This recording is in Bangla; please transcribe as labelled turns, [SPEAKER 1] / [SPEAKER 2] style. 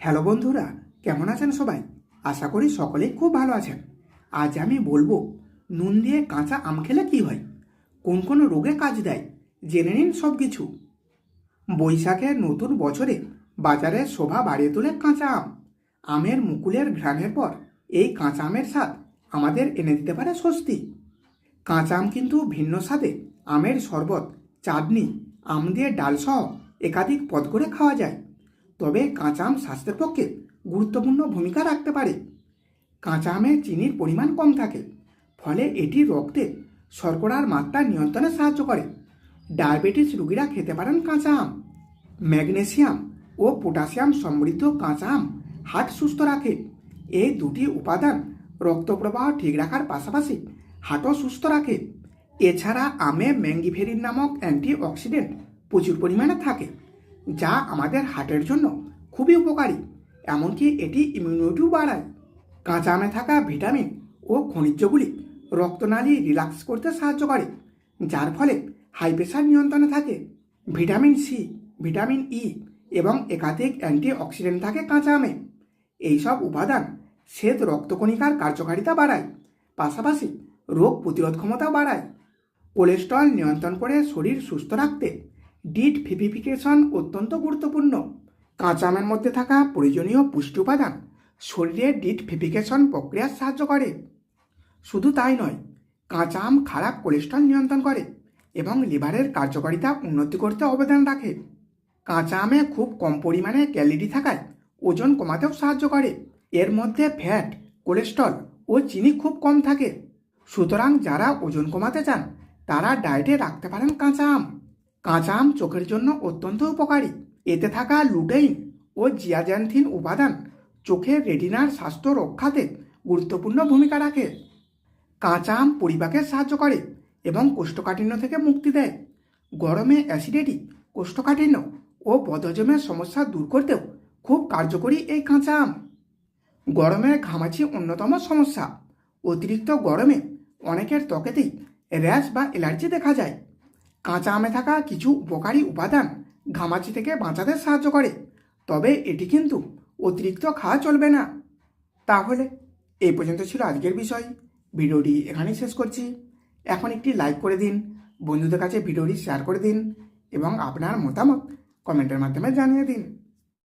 [SPEAKER 1] হ্যালো বন্ধুরা, কেমন আছেন সবাই? আশা করি সকলেই খুব ভালো আছেন। আজ আমি বলব, নুন দিয়ে কাঁচা আম খেলে কি হয়? কোন কোন রোগে কাজ দেয়? জেনে নিন সব কিছু বৈশাখের নতুন বছরে বাজারে শোভা বাড়িয়ে তোলে কাঁচা আম। আমের মুকুলের ঘ্রাণের পর এই কাঁচা আমের স্বাদ আমাদের এনে দিতে পারে স্বস্তি। কাঁচা আম কিন্তু ভিন্ন স্বাদে আমের শরবত, চাটনি, আম দিয়ে ডালসহ একাধিক পদ করে খাওয়া যায়। তবে কাঁচা আম স্বাস্থ্যের পক্ষে গুরুত্বপূর্ণ ভূমিকা রাখতে পারে। কাঁচা আমে চিনির পরিমাণ কম থাকে, ফলে এটি রক্তে শর্করার মাত্রা নিয়ন্ত্রণে সাহায্য করে। ডায়াবেটিস রোগীরা খেতে পারেন কাঁচা আম ম্যাগনেসিয়াম ও পটাশিয়াম সমৃদ্ধ কাঁচা আম হার্ট সুস্থ রাখে। এই দুটি উপাদান রক্ত প্রবাহ ঠিক রাখার পাশাপাশি হার্টও সুস্থ রাখে। এছাড়া আমে ম্যাঙ্গিফেরিন নামক অ্যান্টিঅক্সিডেন্ট প্রচুর পরিমাণে থাকে। যা আমাদের হার্টের জন্য খুবই উপকারী। এমনকি এটি ইমিউনিটিও বাড়ায়। কাঁচা আমে থাকা ভিটামিন ও খনিজগুলি রক্তনালী রিল্যাক্স করতে সাহায্য করে, যার ফলে হাই প্রেশার নিয়ন্ত্রণে থাকে। ভিটামিন সি ভিটামিন ই এবং একাধিক অ্যান্টিঅক্সিডেন্ট থাকে কাঁচা আমে। এইসব উপাদান শ্বেত রক্তকণিকার কার্যকারিতা বাড়ায়, পাশাপাশি রোগ প্রতিরোধ ক্ষমতা বাড়ায়। কোলেস্ট্রল নিয়ন্ত্রণ করে শরীর সুস্থ রাখতে ডিট ফিফিফিকেশন অত্যন্ত গুরুত্বপূর্ণ। কাঁচা আমের মধ্যে থাকা প্রয়োজনীয় পুষ্টি উপাদান শরীরে ডিট ফিফিকেশন প্রক্রিয়ার সাহায্য করে। শুধু তাই নয় কাঁচা আম খারাপ কোলেস্ট্রল নিয়ন্ত্রণ করে এবং লিভারের কার্যকারিতা উন্নতি করতে অবদান রাখে। কাঁচা আমে খুব কম পরিমাণে ক্যালোরি থাকায় ওজন কমাতেও সাহায্য করে। এর মধ্যে ফ্যাট, কোলেস্ট্রল ও চিনি খুব কম থাকে। সুতরাং যারা ওজন কমাতে চান, তারা ডায়েটে রাখতে পারেন কাঁচা আম কাঁচা আম চোখের জন্য অত্যন্ত উপকারী। এতে থাকা লুটেইন ও জিয়াজ্যান্থিন উপাদান চোখের রেটিনার স্বাস্থ্য রক্ষাতে গুরুত্বপূর্ণ ভূমিকা রাখে। কাঁচা আম পরিপাকে সাহায্য করে এবং কোষ্ঠকাঠিন্য থেকে মুক্তি দেয়। গরমে অ্যাসিডিটি কোষ্ঠকাঠিন্য ও বদহজমের সমস্যা দূর করতেও খুব কার্যকরী এই কাঁচা আম গরমে ঘামাচি অন্যতম সমস্যা। অতিরিক্ত গরমে অনেকের ত্বকেতেই র্যাশ বা অ্যালার্জি দেখা যায়। কাঁচা আমে থাকা কিছু উপকারী উপাদান ঘামাচি থেকে বাঁচাতে সাহায্য করে। তবে এটি কিন্তু অতিরিক্ত খাওয়া চলবে না। তাহলে এ পর্যন্ত ছিল আজকের বিষয়। ভিডিওটি এখানেই শেষ করছি। এখন একটি লাইক করে দিন, বন্ধুদের কাছে ভিডিওটি শেয়ার করে দিন এবং আপনার মতামত কমেন্টের মাধ্যমে জানিয়ে দিন।